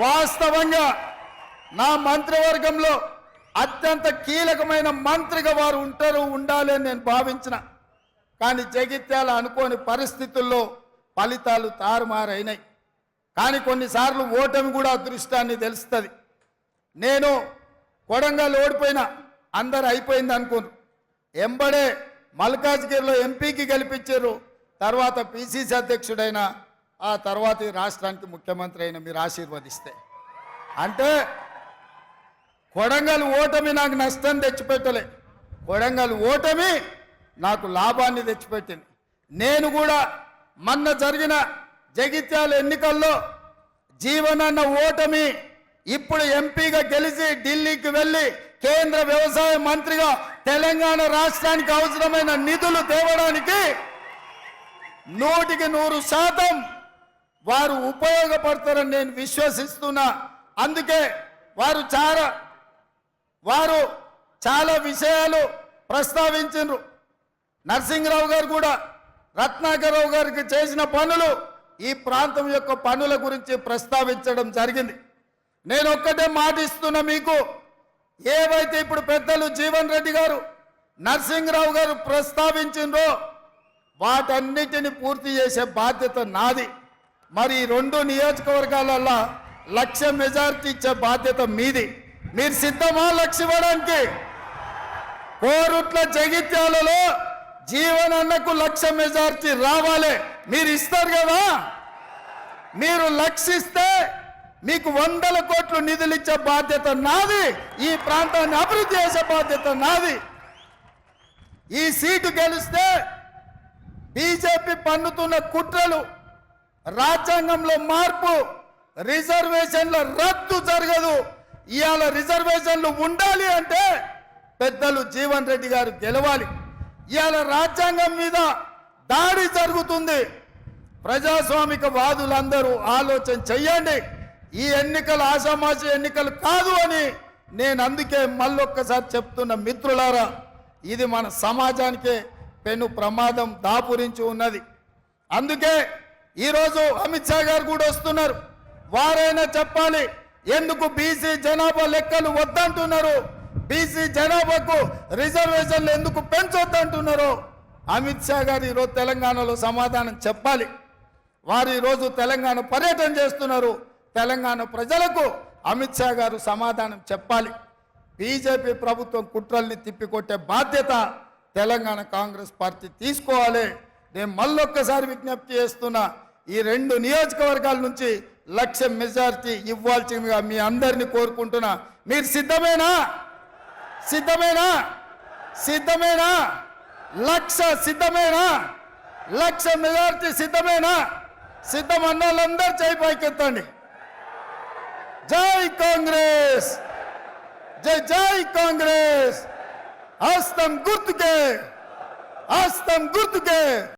వాస్తవంగా నా మంత్రివర్గంలో అత్యంత కీలకమైన మంత్రిగా వారు ఉంటారు ఉండాలి అని నేను భావించిన. కానీ జగిత్యాల అనుకోని పరిస్థితుల్లో ఫలితాలు తారుమారైనాయి. కానీ కొన్నిసార్లు ఓటమి కూడా అదృష్టాన్ని తెలుస్తుంది. నేను కొడంగల్ ఓడిపోయిన అందరు అయిపోయింది అనుకోను. ఎంబడే మల్కాజ్గిరిలో ఎంపీకి గెలిపించారు తర్వాత పిసిసి అధ్యక్షుడైన ఆ తర్వాత ఈ రాష్ట్రానికి ముఖ్యమంత్రి అయిన మీరు ఆశీర్వదిస్తే. అంటే కొడంగల్ ఓటమి నాకు నష్టం తెచ్చిపెట్టలే. కొడంగల్ ఓటమి నాకు లాభాన్ని తెచ్చిపెట్టింది. నేను కూడా మొన్న జరిగిన జగిత్యాల ఎన్నికల్లో జీవనన్న ఓటమి ఇప్పుడు ఎంపీగా గెలిచి ఢిల్లీకి వెళ్ళి కేంద్ర వ్యవసాయ మంత్రిగా తెలంగాణ రాష్ట్రానికి అవసరమైన నిధులు తేవడానికి నూటికి నూరు శాతం వారు ఉపయోగపడతారని నేను విశ్వసిస్తున్నా. అందుకే వారు చాలా వారు చాలా విషయాలు ప్రస్తావించారు నరసింహరావు గారు కూడా రత్నాకరరావు గారికి చేసిన పనులు ఈ ప్రాంతం యొక్క పనుల గురించి ప్రస్తావించడం జరిగింది. నేను ఒక్కటే మాటిస్తున్నా మీకు. ఏవైతే ఇప్పుడు పెద్దలు జీవన్ రెడ్డి గారు నరసింహరావు గారు ప్రస్తావించిండ్రో వాటన్నిటిని పూర్తి చేసే బాధ్యత నాది. మరి రెండు నియోజకవర్గాలలో లక్ష మెజార్టీ ఇచ్చే బాధ్యత మీది. మీరు సిద్ధమా లక్ష ఇవ్వడానికి? కోరుట్ల జగిత్యాలలో జీవనన్నకు లక్ష మెజారిటీ రావాలి. మీరు ఇస్తారు కదా? మీరు లక్షిస్తే మీకు వందల కోట్లు నిధులు ఇచ్చే బాధ్యత నాది. ఈ ప్రాంతాన్ని అభివృద్ధి చేసే బాధ్యత నాది. ఈ సీటు గెలిస్తే బీజేపీ పన్నుతున్న కుట్రలు రాజ్యాంగంలో మార్పు రిజర్వేషన్ల రద్దు జరగదు. ఇవాళ రిజర్వేషన్లు ఉండాలి అంటే పెద్దలు జీవన్ రెడ్డి గారు గెలవాలి. ఇవాళ రాజ్యాంగం మీద దాడి జరుగుతుంది. ప్రజాస్వామిక వాదులందరూ ఆలోచన చెయ్యండి. ఈ ఎన్నికలు ఆషామాషి ఎన్నికలు కాదు అని నేను అందుకే మళ్ళొక్కసారి చెప్తున్న మిత్రులారా ఇది మన సమాజానికే పెను ప్రమాదం దాపురించి ఉన్నది. అందుకే ఈరోజు అమిత్ షా గారు కూడా వస్తున్నారు. వారైనా చెప్పాలి ఎందుకు బీసీ జనాభా లెక్కలు వద్దంటున్నారు? బీసీ జనాభాకు రిజర్వేషన్లు ఎందుకు పెంచొద్దంటున్నారు? అమిత్ షా గారు ఈరోజు తెలంగాణలో సమాధానం చెప్పాలి. వారు ఈరోజు తెలంగాణ పర్యటన చేస్తున్నారు. తెలంగాణ ప్రజలకు అమిత్ షా గారు సమాధానం చెప్పాలి. బీజేపీ ప్రభుత్వం కుట్రల్ని తిప్పికొట్టే బాధ్యత తెలంగాణ కాంగ్రెస్ పార్టీ తీసుకోవాలి. నేను మళ్ళొక్కసారి విజ్ఞప్తి చేస్తున్నా ఈ రెండు నియోజకవర్గాల నుంచి లక్ష మెజార్టీ ఇవ్వాల్సిందిగా మీ అందరిని కోరుకుంటున్నా. మీరు సిద్ధమేనా? సిద్ధమేనా? సిద్ధమేనా? లక్ష సిద్ధమేనా? లక్ష మెజార్టీ సిద్ధమేనా? సిద్ధం అన్న చేయి పైకెత్తండి. జై కాంగ్రెస్! జై జై కాంగ్రెస్! హస్తం గుర్తుకే! హస్తం గుర్తుకే!